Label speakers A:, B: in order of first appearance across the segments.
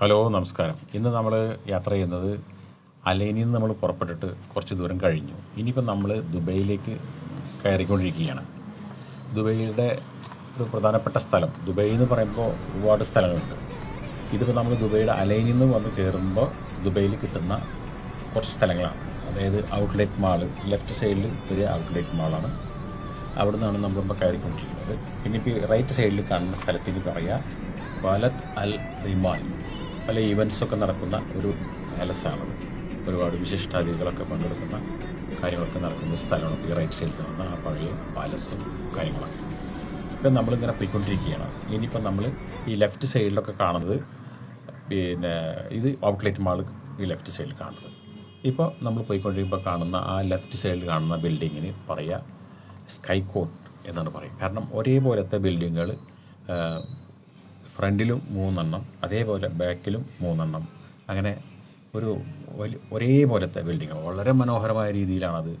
A: Hello നമസ്കാരം. ഇന്ന് നമ്മൾ യാത്ര ചെയ്യുന്നത് അലൈനിൽ നിന്ന് നമ്മൾ പുറപ്പെട്ടിട്ട് കുറച്ച് ദൂരം കഴിഞ്ഞു. ഇനിയിപ്പോൾ നമ്മൾ ദുബൈയിലേക്ക് കയറിക്കൊണ്ടിരിക്കുകയാണ്. ദുബൈയുടെ ഒരു പ്രധാനപ്പെട്ട സ്ഥലം ദുബൈ എന്ന് പറയുമ്പോൾ ഒരുപാട് സ്ഥലങ്ങളുണ്ട്. ഇതിപ്പോൾ നമ്മൾ ദുബൈയുടെ അലൈനിൽ നിന്ന് വന്ന് കയറുമ്പോൾ ദുബൈയിൽ കിട്ടുന്ന കുറച്ച് സ്ഥലങ്ങളാണ്. അതായത് ഔട്ട്ലെറ്റ് മാൾ ലെഫ്റ്റ് സൈഡിൽ ഒരു ഔട്ട്ലെറ്റ് മാളാണ്. അവിടെ നിന്നാണ് നമ്മളിപ്പോൾ കയറിക്കൊണ്ടിരിക്കുന്നത്. പിന്നെ ഇപ്പോൾ റൈറ്റ് സൈഡിൽ കാണുന്ന സ്ഥലത്തിന് പറയുക വലത് അൽ റിമാൽ പല ഈവൻസൊക്കെ നടക്കുന്ന ഒരു പാലസാണ് ഒരുപാട് വിശിഷ്ടാതിഥികളൊക്കെ പങ്കെടുക്കുന്ന കാര്യങ്ങളൊക്കെ നടക്കുന്ന സ്ഥലമാണ്. ഈ റൈറ്റ് സൈഡിൽ വന്ന ആ പഴയ പാലസും കാര്യങ്ങളൊക്കെ. ഇപ്പം നമ്മളിങ്ങനെ പോയിക്കൊണ്ടിരിക്കുകയാണ്. ഇനിയിപ്പോൾ നമ്മൾ ഈ ലെഫ്റ്റ് സൈഡിലൊക്കെ കാണുന്നത് പിന്നെ ഇത് ഔട്ട്ലെറ്റ് മാൾ ഈ ലെഫ്റ്റ് സൈഡിൽ കാണുന്നത്. ഇപ്പോൾ നമ്മൾ പോയിക്കൊണ്ടിരിക്കുമ്പോൾ കാണുന്ന ആ ലെഫ്റ്റ് സൈഡിൽ കാണുന്ന ബിൽഡിങ്ങിന് പറയുക സ്കൈ കോട്ട് എന്നാണ് പറയുക. കാരണം ഒരേപോലത്തെ ബിൽഡിങ്ങുകൾ ഫ്രണ്ടിലും മൂന്നെണ്ണം അതേപോലെ ബാക്കിലും മൂന്നെണ്ണം. അങ്ങനെ ഒരു വലിയ ഒരേപോലത്തെ ബിൽഡിങ് വളരെ മനോഹരമായ രീതിയിലാണത്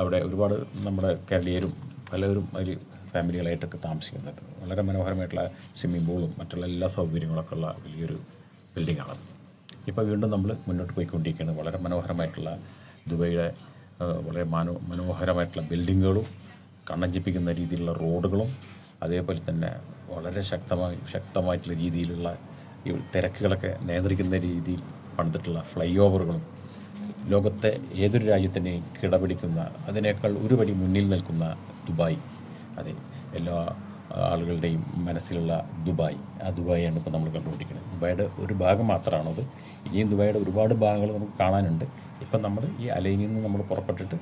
A: അവിടെ ഒരുപാട് നമ്മുടെ കേരളീയരും പലരും അതിൽ ഫാമിലികളായിട്ടൊക്കെ താമസിക്കുന്നുണ്ട്. വളരെ മനോഹരമായിട്ടുള്ള സ്വിമ്മിംഗ് പൂളും മറ്റുള്ള എല്ലാ സൗകര്യങ്ങളൊക്കെ ഉള്ള വലിയൊരു ബിൽഡിങ്ങാണത് ഇപ്പോൾ വീണ്ടും നമ്മൾ മുന്നോട്ട് പോയിക്കൊണ്ടിരിക്കുകയാണ്. വളരെ മനോഹരമായിട്ടുള്ള ദുബൈയുടെ വളരെ മനോ മനോഹരമായിട്ടുള്ള ബിൽഡിങ്ങുകളും കണ്ണഞ്ചിപ്പിക്കുന്ന രീതിയിലുള്ള റോഡുകളും അതേപോലെ തന്നെ വളരെ ശക്തമായി ശക്തമായിട്ടുള്ള രീതിയിലുള്ള ഈ തിരക്കുകളൊക്കെ നിയന്ത്രിക്കുന്ന രീതിയിൽ പണിതിട്ടുള്ള ഫ്ലൈ ഓവറുകളും ലോകത്തെ ഏതൊരു രാജ്യത്തിനെയും കിടപിടിക്കുന്ന അതിനേക്കാൾ ഒരു വഴി മുന്നിൽ നിൽക്കുന്ന ദുബായ്. അതെ എല്ലാ ആളുകളുടെയും മനസ്സിലുള്ള ദുബായ്. ആ ദുബായാണ് ഇപ്പോൾ നമ്മൾ കണ്ടുകൊണ്ടിരിക്കുന്നത്. ദുബായുടെ ഒരു ഭാഗം മാത്രമാണത്. ഇനിയും ദുബായുടെ ഒരുപാട് ഭാഗങ്ങൾ നമുക്ക് കാണാനുണ്ട്. ഇപ്പം നമ്മൾ ഈ അലയിൽ നിന്ന് നമ്മൾ പുറപ്പെട്ടിട്ട്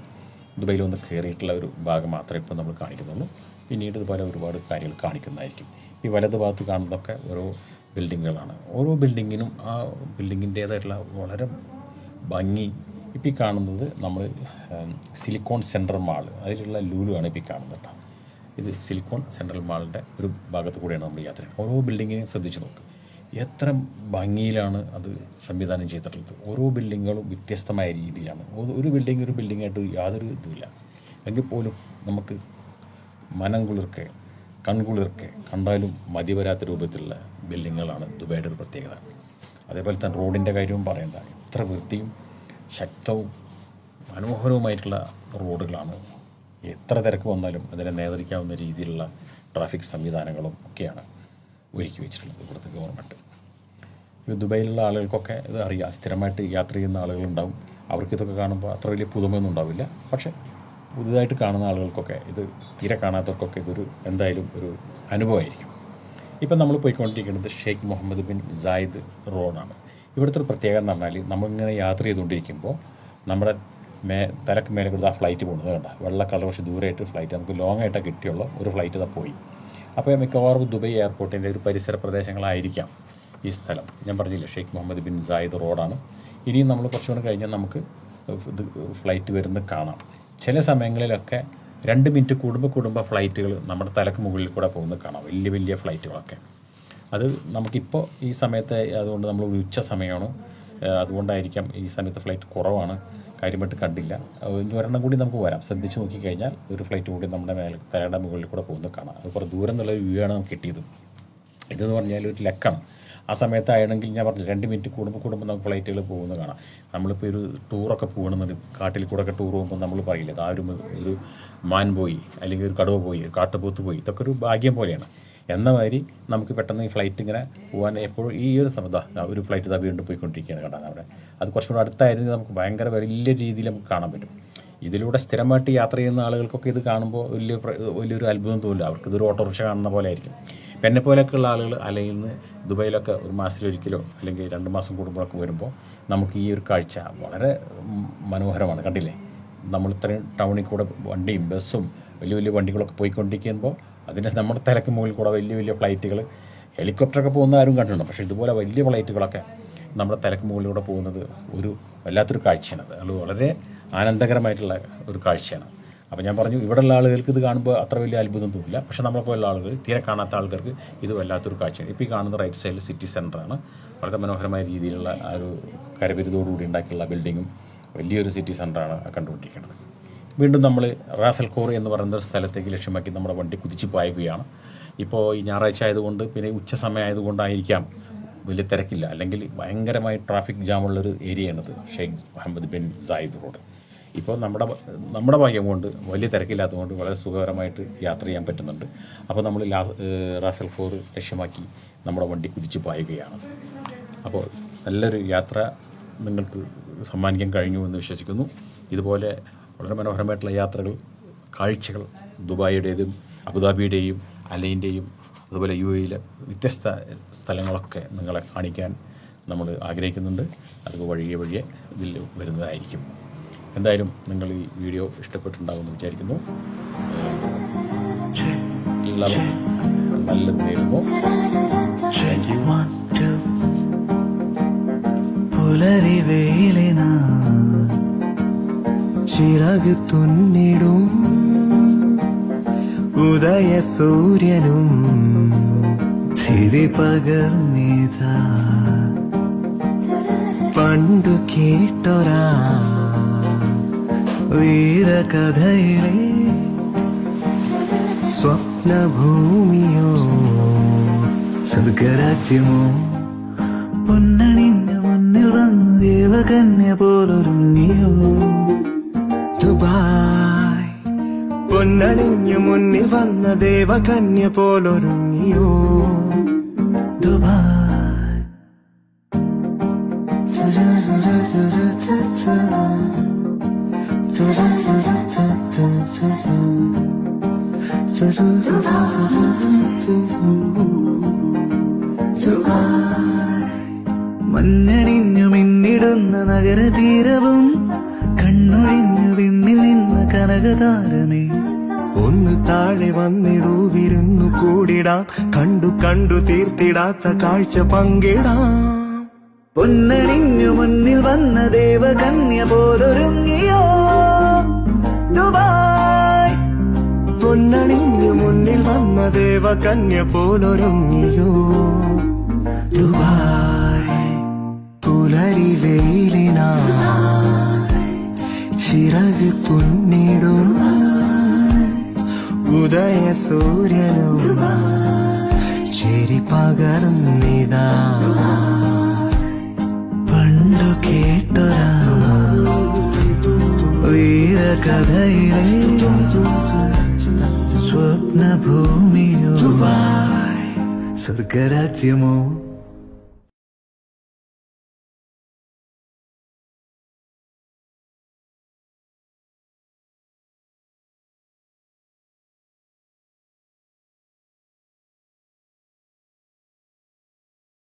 A: ദുബായിൽ വന്ന് കയറിയിട്ടുള്ള ഒരു ഭാഗം മാത്രമേ ഇപ്പോൾ നമ്മൾ കാണിക്കുന്നുള്ളൂ. പിന്നീട് ഇതുപോലെ ഒരുപാട് കാര്യങ്ങൾ കാണിക്കുന്നതായിരിക്കും. ഈ വലത് ഭാഗത്ത് കാണുന്നതൊക്കെ ഓരോ ബിൽഡിങ്ങുകളാണ്. ഓരോ ബിൽഡിങ്ങിനും ആ ബിൽഡിങ്ങിന്റേതായിട്ടുള്ള വളരെ ഭംഗി. ഇപ്പം ഈ കാണുന്നത് നമ്മൾ സിലിക്കോൺ സെൻട്രൽ മാൾ അതിലുള്ള ലൂലു ആണ് ഇപ്പം ഈ കാണുന്നത് ഇത് സിലിക്കോൺ സെൻട്രൽ മാളിന്റെ ഒരു ഭാഗത്ത് കൂടെയാണ് നമ്മൾ യാത്ര ഓരോ ബിൽഡിങ്ങിനെയും ശ്രദ്ധിച്ച് നോക്ക്. എത്ര ഭംഗിയിലാണ് അത് സംവിധാനം ചെയ്തിട്ടുള്ളത്. ഓരോ ബിൽഡിങ്ങുകളും വ്യത്യസ്തമായ രീതിയിലാണ്. ഒരു ബിൽഡിംഗ് ഒരു ബിൽഡിങ്ങായിട്ട് യാതൊരു ഇതുമില്ല. എങ്കിൽ പോലും നമുക്ക് മനം കുളിർക്കെ കൺകുളിർക്കെ കണ്ടാലും മതി വരാത്ത രൂപത്തിലുള്ള ബിൽഡിങ്ങുകളാണ് ദുബൈയുടെ ഒരു പ്രത്യേകത. അതേപോലെ തന്നെ റോഡിന്റെ കാര്യവും പറയേണ്ട. എത്ര വൃത്തിയും ശക്തവും മനോഹരവുമായിട്ടുള്ള റോഡുകളാണ്. എത്ര തിരക്ക് വന്നാലും അതിനെ നിയന്ത്രിക്കാവുന്ന രീതിയിലുള്ള ട്രാഫിക് സംവിധാനങ്ങളും ഒക്കെയാണ് ഒരുക്കി വെച്ചിട്ടുള്ളത് ഇവിടുത്തെ ഗവൺമെന്റ് ഇപ്പോൾ ദുബൈയിലുള്ള ആളുകൾക്കൊക്കെ ഇത് അറിയാം. സ്ഥിരമായിട്ട് യാത്ര ചെയ്യുന്ന ആളുകളുണ്ടാവും. അവർക്ക് ഇതൊക്കെ കാണുമ്പോൾ അത്ര വലിയ പുതുമയൊന്നും ഉണ്ടാവില്ല. പക്ഷേ പുതുതായിട്ട് കാണുന്ന ആളുകൾക്കൊക്കെ ഇത് തീരെ കാണാത്തവർക്കൊക്കെ ഇതൊരു എന്തായാലും ഒരു അനുഭവമായിരിക്കും. ഇപ്പം നമ്മൾ പോയിക്കൊണ്ടിരിക്കുന്നത് ഷെയ്ഖ് മുഹമ്മദ് ബിൻ സായിദ് റോഡാണ്. ഇവിടുത്തെ ഒരു പ്രത്യേകത എന്ന് പറഞ്ഞാൽ നമ്മളിങ്ങനെ യാത്ര ചെയ്തുകൊണ്ടിരിക്കുമ്പോൾ നമ്മുടെ മേ തലക്ക് മേലെ കൊടുത്ത് ആ ഫ്ലൈറ്റ് പോകുന്നത് കണ്ട. വെള്ള കളർ കുറച്ച് ദൂരമായിട്ട് ഫ്ലൈറ്റ് നമുക്ക് ലോങ് ആയിട്ടാണ് കിട്ടിയുള്ളൂ. ഒരു ഫ്ലൈറ്റ് ഇതാ പോയി. അപ്പോൾ മിക്കവാറും ദുബൈ എയർപോർട്ടിന്റെ ഒരു പരിസര പ്രദേശങ്ങളായിരിക്കാം ഈ സ്ഥലം. ഞാൻ പറഞ്ഞില്ല ഷെയ്ഖ് മുഹമ്മദ് ബിൻ സായിദ് റോഡാണ്. ഇനിയും നമ്മൾ കുറച്ചുകൂടെ കഴിഞ്ഞാൽ നമുക്ക് ഫ്ലൈറ്റ് വരുന്നത് കാണാം. ചില സമയങ്ങളിലൊക്കെ രണ്ട് മിനിറ്റ് കൂടുമ്പോൾ കൂടുമ്പോൾ ഫ്ലൈറ്റുകൾ നമ്മുടെ തലക്ക് മുകളിൽ കൂടെ പോകുന്നത് കാണാം. വലിയ വലിയ ഫ്ലൈറ്റുകളൊക്കെ. അത് നമുക്കിപ്പോൾ ഈ സമയത്ത് അതുകൊണ്ട് നമ്മൾ ഉച്ച സമയമാണ്. അതുകൊണ്ടായിരിക്കാം ഈ സമയത്ത് ഫ്ലൈറ്റ് കുറവാണ്. കാര്യമായിട്ട് കണ്ടില്ല. ഇനി ഒരെണ്ണം കൂടി നമുക്ക് വരാം. ശ്രദ്ധിച്ച് നോക്കിക്കഴിഞ്ഞാൽ ഒരു ഫ്ലൈറ്റ് കൂടി നമ്മുടെ മേലെ തലയുടെ മുകളിൽ കൂടെ പോകുന്നത് കാണാം. അത് കുറേ ദൂരം എന്നുള്ള വ്യൂ ആണ് നമുക്ക് കിട്ടിയത്. ഇതെന്ന് പറഞ്ഞാൽ ഒരു ലക്കാണ്. ആ സമയത്തായിരുന്നെങ്കിൽ ഞാൻ പറഞ്ഞു രണ്ട് മിനിറ്റ് കൂടുമ്പോൾ കൂടുമ്പോൾ നമുക്ക് ഫ്ലൈറ്റുകൾ പോകുന്നത് കാണാം. നമ്മളിപ്പോൾ ഒരു ടൂറൊക്കെ പോകണമെന്നുണ്ട് കാട്ടിൽ കൂടെ ഒക്കെ ടൂർ പോകുമ്പോൾ നമ്മൾ പറയില്ല ആ ഒരു ഒരു മാൻ പോയി അല്ലെങ്കിൽ ഒരു കടുവ പോയി ഒരു കാട്ടുപോത്ത് പോയി ഇതൊക്കെ ഒരു ഭാഗ്യം പോലെയാണ്. എന്ന മാതിരി നമുക്ക് പെട്ടെന്ന് ഈ ഫ്ലൈറ്റ് ഇങ്ങനെ പോകാൻ എപ്പോഴും ഈ ഒരു സമയത്ത് ഒരു ഫ്ലൈറ്റ് ഇതാ വീണ്ടും പോയിക്കൊണ്ടിരിക്കുകയാണ് കണ്ടാൽ അവിടെ. അത് കുറച്ചുകൂടെ അടുത്തായിരുന്നു നമുക്ക് ഭയങ്കര വലിയ രീതിയിൽ നമുക്ക് കാണാൻ പറ്റും. ഇതിലൂടെ സ്ഥിരമായിട്ട് യാത്ര ചെയ്യുന്ന ആളുകൾക്കൊക്കെ ഇത് കാണുമ്പോൾ വലിയ വലിയൊരു അത്ഭുതം തോന്നില്ല അവർക്ക് ഇതൊരു ഓട്ടോറിക്ഷ കാണുന്ന പോലെ ആയിരിക്കും. എന്നെ പോലെയൊക്കെയുള്ള ആളുകൾ അല്ലെങ്കിൽ ദുബൈയിലൊക്കെ ഒരു മാസത്തിലൊരിക്കലോ അല്ലെങ്കിൽ രണ്ട് മാസം കൂടുമ്പോഴൊക്കെ വരുമ്പോൾ നമുക്ക് ഈ ഒരു കാഴ്ച വളരെ മനോഹരമാണ്. കണ്ടില്ലേ? നമ്മൾ ഇത്രയും ടൗണിൽ കൂടെ വണ്ടിയും ബസ്സും വലിയ വലിയ വണ്ടികളൊക്കെ പോയിക്കൊണ്ടിരിക്കുമ്പോൾ അതിന്റെ നമ്മുടെ തലക്ക് മുകളിൽ കൂടെ വലിയ വലിയ ഫ്ലൈറ്റുകൾ ഹെലികോപ്റ്ററൊക്കെ പോകുന്ന ആരും കണ്ടിട്ടുണ്ട്. പക്ഷേ ഇതുപോലെ വലിയ ഫ്ലൈറ്റുകളൊക്കെ നമ്മുടെ തലക്ക് മുകളിലൂടെ പോകുന്നത് ഒരു വല്ലാത്തൊരു കാഴ്ചയാണ്. അത് വളരെ ആനന്ദകരമായിട്ടുള്ള ഒരു കാഴ്ചയാണ്. അപ്പോൾ ഞാൻ പറഞ്ഞു ഇവിടെയുള്ള ആളുകൾക്ക് ഇത് കാണുമ്പോൾ അത്ര വലിയ അത്ഭുതം തോന്നില്ല പക്ഷെ നമ്മളെ നമ്മളെപ്പോലുള്ള ആളുകൾ തീരെ കാണാത്ത ആൾക്കാർക്ക് ഇത് വല്ലാത്തൊരു കാഴ്ചയാണ്. ഇപ്പോൾ ഈ കാണുന്ന റൈറ്റ് സൈഡിൽ സിറ്റി സെന്ററാണ് വളരെ മനോഹരമായ രീതിയിലുള്ള ആ ഒരു കരബിരുതോടുകൂടി ഉണ്ടാക്കിയുള്ള ബിൽഡിങ്ങും വലിയൊരു സിറ്റി സെന്ററാണ് കണ്ടുകൊണ്ടിരിക്കുന്നത്. വീണ്ടും നമ്മൾ റാസൽ ഖോർ എന്ന് പറയുന്ന ഒരു സ്ഥലത്തേക്ക് ലക്ഷ്യമാക്കി നമ്മുടെ വണ്ടി കുതിച്ചു പായുകയാണ്. ഇപ്പോൾ ഈ ഞായറാഴ്ച ആയതുകൊണ്ട് പിന്നെ ഉച്ച സമയം ആയതുകൊണ്ടായിരിക്കാം വലിയ തിരക്കില്ല. അല്ലെങ്കിൽ ഭയങ്കരമായി ട്രാഫിക് ജാമുള്ളൊരു ഏരിയയാണിത് Sheikh Mohammed bin Zayed road. ഇപ്പോൾ നമ്മുടെ നമ്മുടെ ഭാഗ്യം കൊണ്ട് വലിയ തിരക്കില്ലാത്തതുകൊണ്ട് വളരെ സുഖകരമായിട്ട് യാത്ര ചെയ്യാൻ പറ്റുന്നുണ്ട്. അപ്പോൾ നമ്മൾ ലാ റാസൽ ഫോർ ലക്ഷ്യമാക്കി നമ്മുടെ വണ്ടി കുതിച്ചു പായുകയാണ്. അപ്പോൾ നല്ലൊരു യാത്ര നിങ്ങൾക്ക് സമ്മാനിക്കാൻ കഴിഞ്ഞു എന്ന് വിശ്വസിക്കുന്നു. ഇതുപോലെ വളരെ മനോഹരമായിട്ടുള്ള യാത്രകൾ കാഴ്ചകൾ ദുബായിയുടേതും അബുദാബിയുടെയും അലൈന്റെയും അതുപോലെ യു എയിലെ വ്യത്യസ്ത സ്ഥലങ്ങളൊക്കെ നിങ്ങളെ കാണിക്കാൻ നമ്മൾ ആഗ്രഹിക്കുന്നുണ്ട്. അത് വഴിയെ വഴിയെ ഇതിൽ വരുന്നതായിരിക്കും. എന്തായാലും നിങ്ങൾ ഈ വീഡിയോ ഇഷ്ടപ്പെട്ടിട്ടുണ്ടാകുമെന്ന് വിചാരിക്കുന്നു. എല്ലാവരും നല്ലത് നേരുന്നു.
B: പുലരി വെയിലിന ചിറക് തുന്നിടും. ഉദയ സൂര്യനും ചിരി പകർന്നിതാ. പണ്ടു കേട്ടൊരാ. വീരകഥയിലെ സ്വപ്നഭൂമിയോ? സ്വർഗരാജ്യമോ? പൊന്നണിന്റെ മുന്നിൽ വന്നു ദേവകന്യ പോലൊരുങ്ങിയോ? ദുബായ്. പൊന്നണിഞ്ഞു മുന്നിൽ വന്ന ദേവകന്യ പോലൊരുങ്ങിയോ? ദുബായ്. മഞ്ഞണിഞ്ഞു മിന്നിടുന്ന നഗരതീരവും കണ്ണൊഴിഞ്ഞു വിണ്ണിൽ നിന്ന കനകതാരമേ. ഒന്ന് താഴെ വന്നിടൂ വിരുന്നു കൂടിടാം. കണ്ടു കണ്ടു തീർത്തിടാത്ത കാഴ്ച പങ്കിടാം. പൊന്നണിഞ്ഞു മുന്നിൽ വന്ന ദേവകന്യ പോലൊരുങ്ങിയോ? ദുബായ്. പൊന്നണിഞ്ഞു മുന്നിൽ വന്ന ദേവകന്യ പോലൊരുങ്ങിയോ? ദുബായ് പുലരി വെയിലിനാ ചിറക് തുന്നിടും ഉദയ സൂര്യനും ചെരി പകർന്നിതാ. പണ്ടു കേട്ടൊരാ വീരകഥയിലെ സ്വപ്നഭൂമിയോ. സ്വർഗരാജ്യമോ